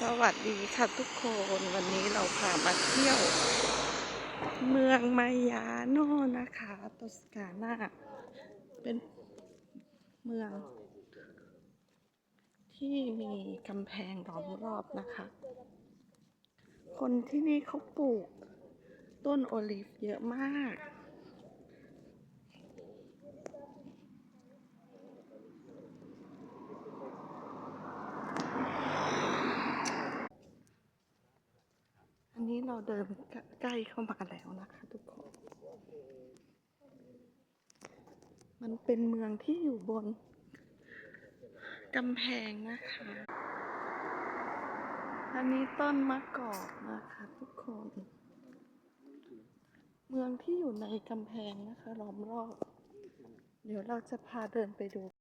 สวัสดีค่ะทุกคนวันนี้เราพามาเที่ยว เมืองมายาโนนะคะโตสกาน่าเป็นเมือง ที่มีกำแพงล้อมรอบนะคะ คนที่นี่เขาปลูก ต้นโอลิฟเยอะมาก นี้เราเดินใกล้เข้ามาแล้วนะคะทุกคน มันเป็นเมืองที่อยู่บนกำแพงนะคะ อันนี้ต้นมะกอกนะคะทุกคน เมืองที่อยู่ในกำแพงนะคะล้อมรอบ เดี๋ยวเราจะพาเดินไปดู